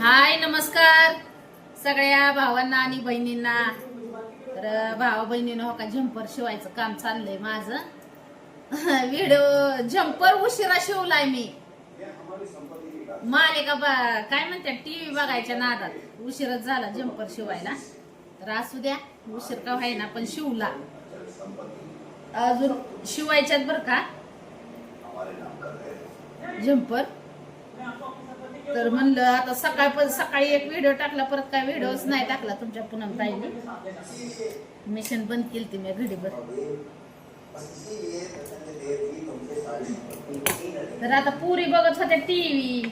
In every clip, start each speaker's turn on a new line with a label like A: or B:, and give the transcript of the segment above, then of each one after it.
A: हाय नमस्कार. सगळ्या भावांना आणि बहिणींना. तर भावा बहिणीनं हो का झंपर शिवायचं काम चाललंय माझं. व्हिडिओ झंपर उशिरा शिवलाय मी. मालिका बा- काय म्हणतात टीव्ही बघायच्या नादात. उशिरच झाला झंपर शिवायला. तर असू द्या उशीर का व्हायना पण शिवला. अजून शिवायच्यात बर का? झंपर तर म्हणलं आता सकाळ पण सकाळी एक व्हिडिओ टाकला परत काय व्हिडिओच नाही टाकला तुमच्या पुन्हा ताईने. मिशन बंद केली ती मी घडीभर. तर आता पुरी बघत होत्या टीव्ही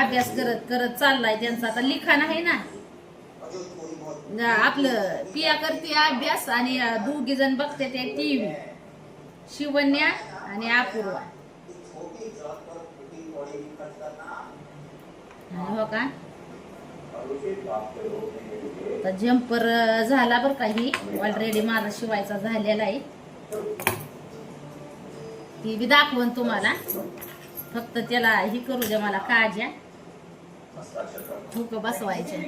A: अभ्यास करत करत चाललाय त्यांचा. आता लिखाण आहे ना. ना, आपलं पिया करते अभ्यास आणि दोघी जण बघते ते टीव्ही शिवन्या आणि अपूर्वा. हो का? तर जम्पर झाला बरं काही ऑलरेडी माझा शिवायचा झालेला आहे. ती बी दाखवून तुम्हाला. फक्त त्याला ही करू द्या मला काज्या हुक बसवायच्या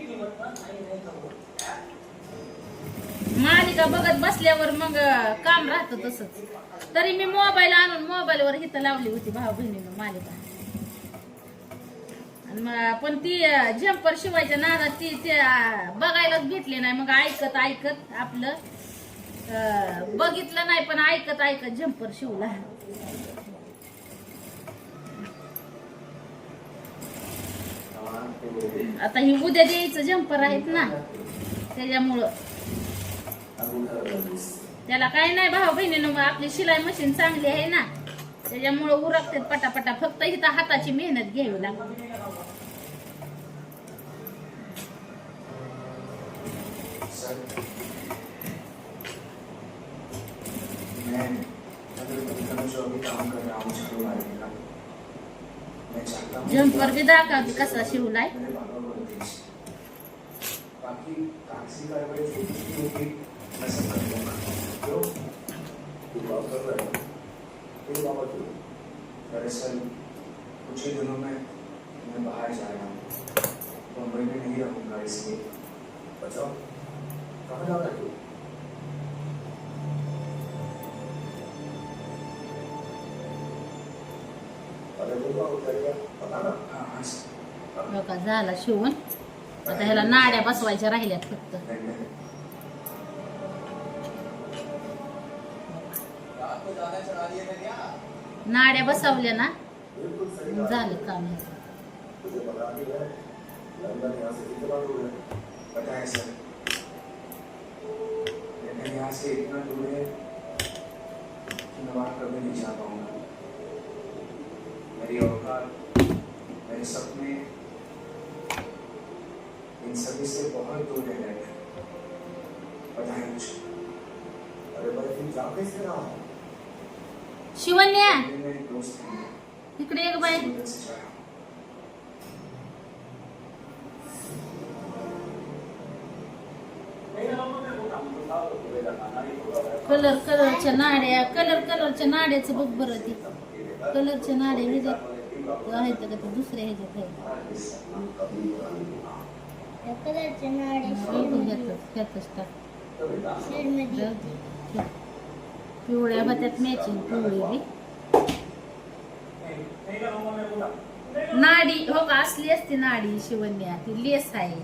A: मालिका बघत बसल्यावर मग काम राहतं तसंच. तरी मी मोबाईल आणून मोबाईलवर हिथं लावली होती भाऊ बहिणीनं मालिका. मग- पण ती जम्पर शिवायच्या नादात ती ते अं, बघायलाच भेटले नाही. मग ऐकत ऐकत आपलं अं, बघितलं नाही पण ऐकत ऐकत जम्पर शिवला. आता ही उद्या द्यायचं जम्पर आहेत ना. त्याच्यामुळं. त्याला काही नाही भाऊ बहिणीनं मग आपली शिलाई मशीन चांगली आहे ना. त्याच्यामुळं उरकतात पटापटा. फक्त इथं हाताची मेहनत घ्यावी लागते.
B: मैं अगर कभी कभी जो अभी काम कर रहा हूँ का मैं चाहता हूँ को बाकी कागज़ी कार्रवाई जो कुछ होगी मैं सब कर लूँगा तू बात कर रहा है तेरे बाबा दरअसल कुछ ही दिनों में मैं बाहर जा रहा हूँ मुंबई में नहीं रहूँगा इसलिए बताओ कहाँ जा रहा तू अरे वो उतर गया पता ना सर.
A: हो का झाला शिवून. आता ह्याला नाड्या बसवायच्या राहिल्यात फक्त. नाड्या बसवल्या ना? झालं. काम. ह्याचं.
B: मुझे पता नहीं है लंदन यहाँ से कितने बार दूर है पता है सर लेकिन यहाँ से इतना दूर है कि मैं वहाँ कभी नहीं जा पाऊंगा। मेरी औकात मेरे सपने इन सभी से बहुत दूर रह गए हैं पता है मुझे। अरे भाई तुम जा कैसे रहा हो?
A: शिवन्या।
B: मेरे दोस्त हैं।
A: इकडे एक बाई
B: उधर से जा रहा हूँ
A: कलर कलरच्या नाड्या कलर कलरच्या नाड्याचं बघ बरं ती. कलरच्या नाड्या ह्याच्यात आहेत का ते दुसऱ्या ह्याच्यात
C: कलरच्या नाड्या
A: टाक.
C: शेडमध्ये.
A: पिवळ्या होत्यात मॅचिंग पिवळी बी नाडी हो का असली असती नाडी शिवन्या ती लेस आहे.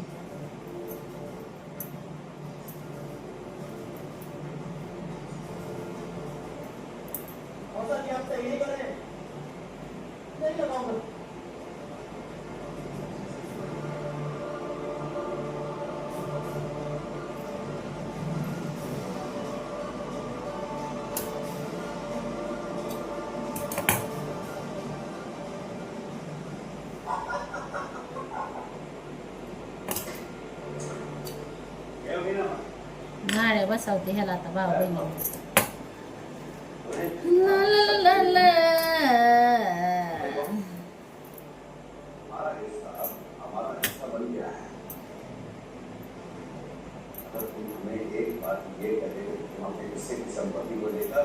B: कि तुम अपने हिस्से की संपत्ति को लेकर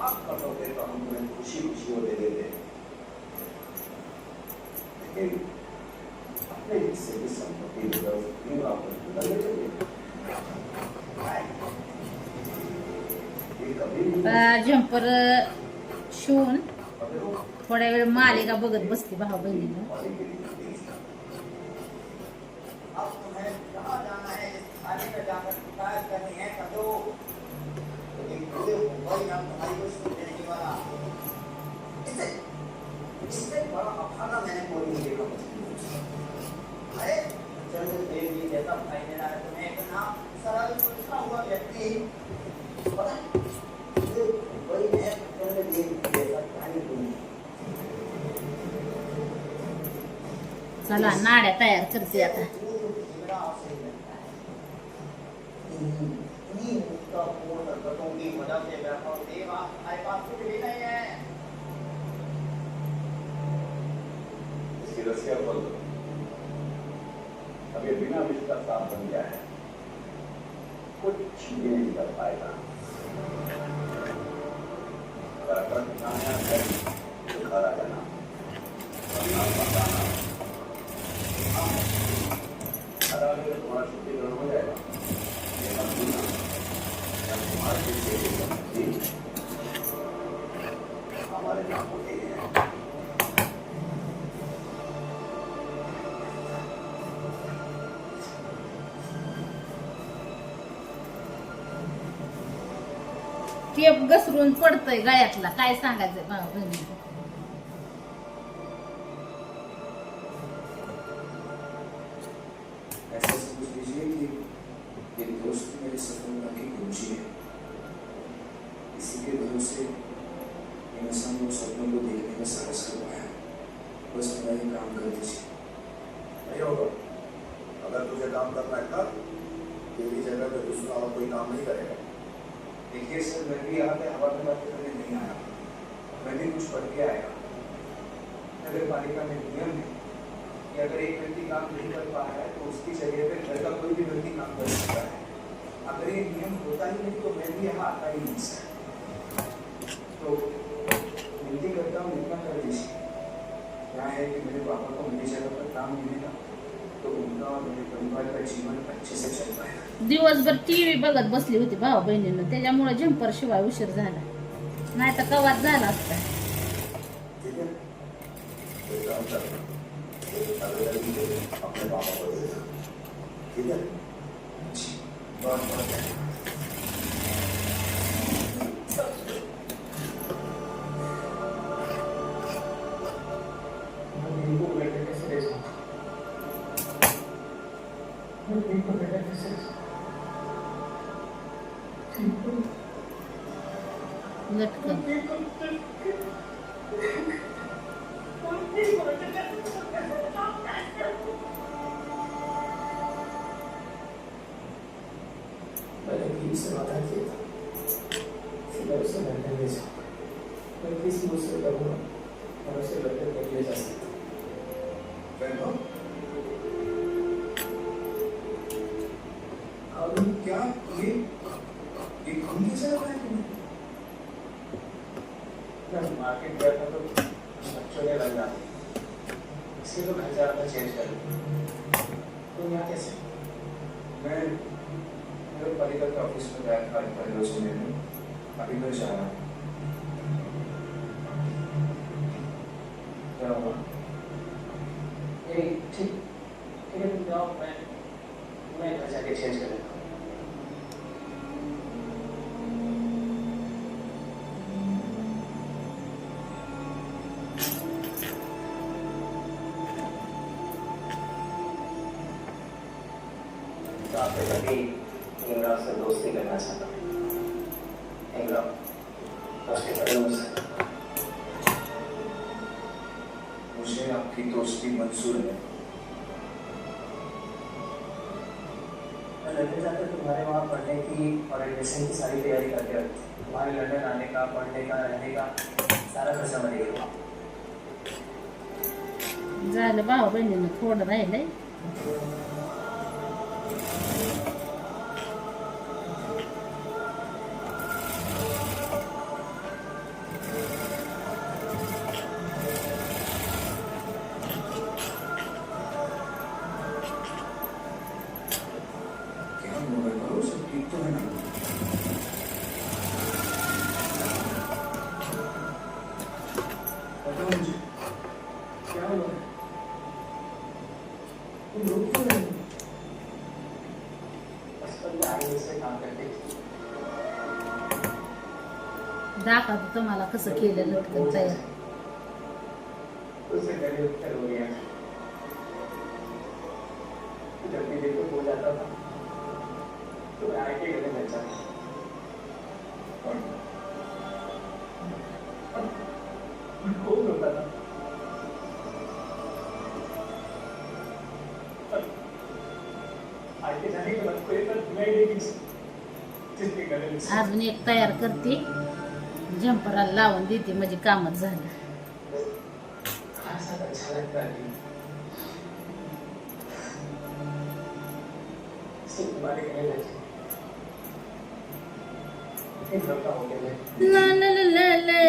B: आप कर लोगे तो हम तुम्हें खुशी खुशी दे देते लेकिन वापर लगेच काय हे कधी
A: झंपर शिवून थोड्या वेळ मालिका बघत बसते भाऊ बहिणीनं
B: अब तुम्हें कहाँ जाना है आगे में जाकर शिकायत करनी है कर दो लेकिन पूरे मुंबई में तुम्हारी को छूट देने शिवून थोड्या वेळ मालिका बघत बसते कोई बहिणी अरे चल देवी जैसा भाई है तुम्हें इतना सरल सुलझा हुआ व्यक्ति पता है? पूरे मुंबई में चंद्र देवी जैसा भाई कोई नहीं
A: चला नाड्या तयार करते आता.
B: इसकी बिना विष का साफ बन गया है। कुछ नहीं कर पाएगा। खाना है तो खा जाना वरना बताना खरा अगर तुम्हारा शुद्धिकरण हो जाएगा ये मत भूलना जब तुम्हारे पीछे की संपत्ति हमारे नाम होती है
A: टेप घसरून पडतंय गळ्यातला. काय सांगायचं?
B: काम कर दीजिए
D: नहीं होगा अगर तुझे काम करना है कर तेरी जगह पे दूसरा और कोई काम नहीं करेगा
B: देखिए सर मैं भी यहाँ पे हवा में बातें करने नहीं आया मैं भी कुछ पढ़ के आया नगर पालिका में नियम है कि अगर एक व्यक्ति काम नहीं कर पा रहा है तो उसकी जगह पे घर का कोई भी व्यक्ति काम कर सकता है अगर ये नियम होता ही नहीं तो मैं भी यहाँ आता ही नहीं, सर। क्या है कि मेरे पापा को मेरी जगह पर काम मिलेगा तो उनका और मेरे परिवार का जीवन अच्छे से चल पाएगा
A: दिवसभर टीव्ही बघत बसली होती भाऊ बहिणीनं. त्याच्यामुळे झंपर शिवाय उशीर झाला. नाही तर कवाच झाला असता.
D: ठीक है
B: looking for the deficits. People. Let go. People.
D: People.
B: अब क्या ये ये कौन कैसे लगा है तुम्हें? मार्केट गया था तो बच्चों ने लग रहा इसलिए तो जा रहा चेंज कर तुम यहाँ कैसे? मैं मेरे पालिका के ऑफ़िस में गया था परिवार से मिलने। अभी मैं जा रहा हूँ। क्या हुआ और एडमिशन की सारी तैयारी करके रखती तुम्हारे लंदन आने का पढ़ने का रहने का सारा खर्चा मैं देगा
A: झालं भाऊ बहिणीनं थोडं राहिलंय दाखवतो तुम्हाला कसं केलं लटकन तयार अजून एक तयार करते. झंपराला लावून देते म्हणजे कामच झालं.
D: ऐसा
A: ला ला ला ला.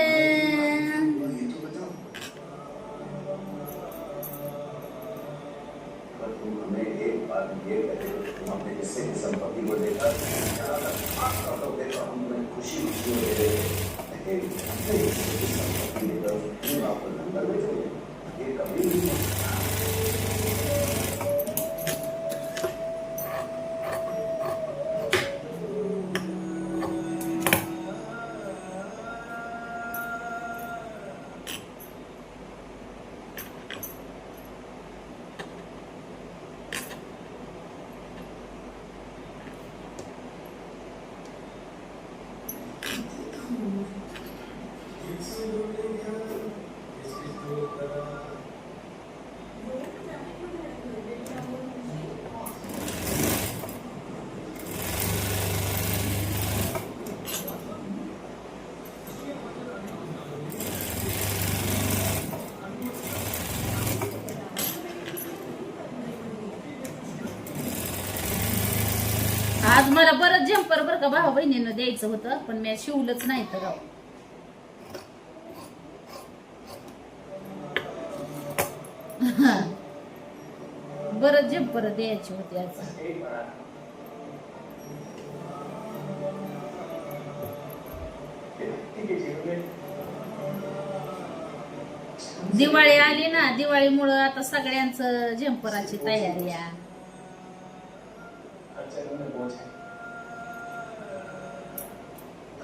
D: संपत्ति को देखा खुशी खुशी लेकिन अपने
A: आज मला बरंच जम्पर बरं का भाऊ बहिणीनं द्यायचं होतं पण मी शिवलंच नाही तर राव बरंच जम्पर द्यायची होती आज. दिवाळी आली ना दिवाळीमुळं आता सगळ्यांचं जम्पराची तयारी आहे.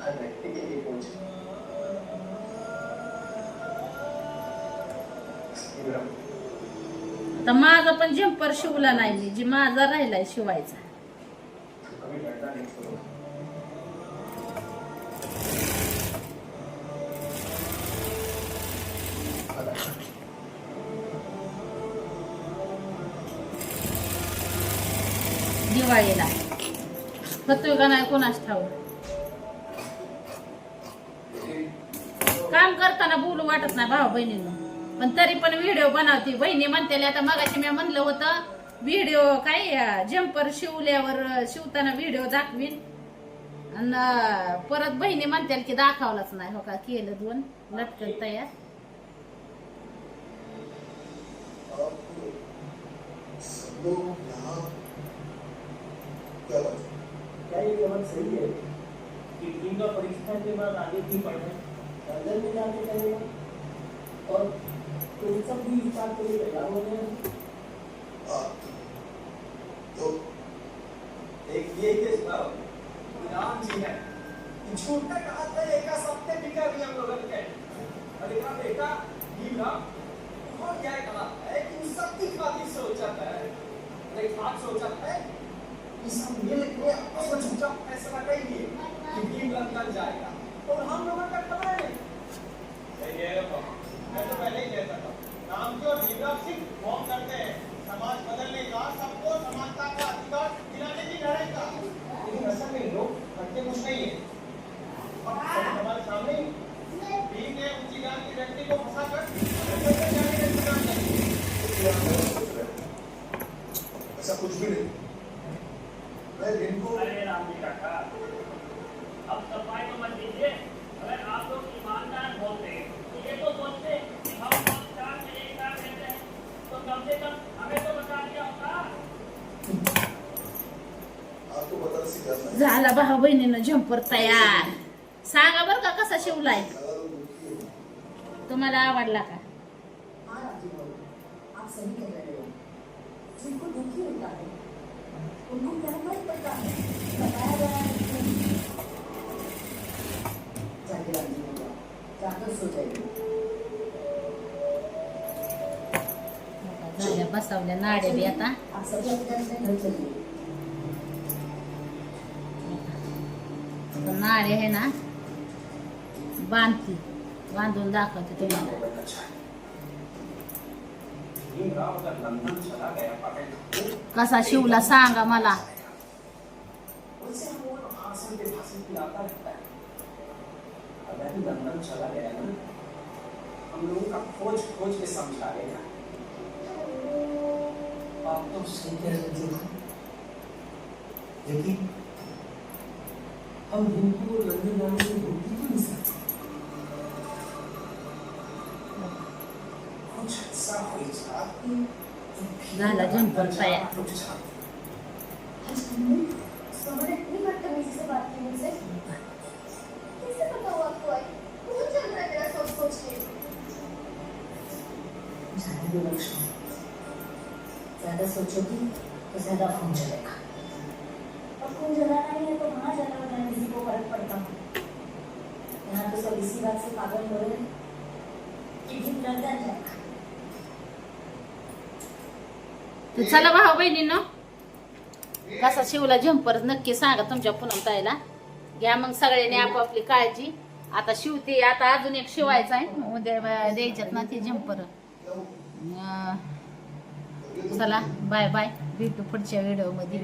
D: हर व्यक्ति
A: आता माझा पण जम्पर शिवला नाही मी जी माझा राहिलाय शिवायचा. दिवाळीला. होतोय का नाही कोणाच ठाऊ काम करताना बोलू वाटत नाही भाऊ बहिणीनं. पण तरी पण व्हिडिओ बनवते. बहिणी म्हणते आता मगाशी मी म्हणलं होतं व्हिडिओ काय जम्पर शिवल्यावर शिवताना व्हिडिओ दाखवीन. आणि परत बहिणी म्हणते की दाखवलाच नाही हो का? केलं दोन लटकन तयार.
E: सही है कि का परीक्षा के बाद आगे की पढ़ाई लंदन में जाके करेगा और तुम सब भी बात के लिए तैयार हो गए। हाँ।
B: तो
F: एक ये केस था इनाम जी है। कि झूठा कहा था, एका सत्य बिका भी हम लोगों के अरे का बेटा ही ना और क्या कहा? है कि उस सबकी खातिर सोचा है अरे खाक सोचा है कि सब मिल के आपस में झूठा फैसला करेंगे। कि भीम लंदन जाएगा। और हम लोगों का खबर है सही है रे मैं तो पहले ही कहता था नाम क्यों भीमराव सिंह फॉर्म करते हैं समाज बदलने का सबको समानता का अधिकार दिलाने की लड़ाई का लेकिन असल में लोग करते कुछ नहीं है अब सब हमारे सामने ही भीम ने ऊंची जान की व्यक्ति को फंसा कर अंदर जाने का इंतजार किया
B: क्या आप ऐसा सोच रहे हैं? ऐसा कुछ भी नहीं मैं इनको
E: अरे राम जी काका अब सफाई तो मत दीजिए अगर आप लोग ईमानदार होते तो ये तो सोचते कि हम बहुत काम के लिए काम करते हैं तो कम से कम हमें तो बता दिया होता
B: आपको बताने से क्या फायदा
A: झाला भाऊ बहिणीनं झंपर तयार. सांगा बर का कसा शिवलाय? तुम्हाला आवडला का? बसवल्या नाड्या बी आता.
G: आप सभी अपने अपने घर चलिए
A: आता नाडे आहे ना बांधती बांधून दाखवते तुम्हाला.
D: बहुत अच्छा है भीमराव अगर लंदन चला गया पटेल
A: कसा शिवला सांगा मला.
D: उनसे हम वो भाषण पे भाषण पिलाता रहता है अगर लंदन चला गया ना हम लोगों का खोज खोज के समझाएगा
G: आप तो सही कह रहे हो। लेकिन
B: हम रिंकू को लंदन जाने से रोक ही तो नहीं सकते
D: कुछ ऐसा हो जाती. रुक जाती
C: आज हमने समर इतनी बदतमीजी से बात की मुझसे कैसे पता हुआ आपको आई कौन चल रहा है मेरा सोच सोच के
G: जाने दो लक्ष्मी ज्यादा सोचोगी तो ज्यादा खून चलेगा
C: और खून जलाना ही है तो वहाँ जला मैं किसी को फर्क पड़ता. हूँ
G: यहाँ तो सब इसी बात से पागल हो रहे हैं कि भी लड़ता है
A: तर चला भाऊ बहिणीनं कसा शिवला झंपर नक्की सांगा तुमच्या पुन्हा ताईला घ्या मग सगळ्यांनी आपापली काळजी. आता शिवते आता अजून एक शिवायचा आहे. उद्या द्यायच्यात ना ते झंपर चला बाय बाय. भेटू पुढच्या व्हिडिओमध्ये.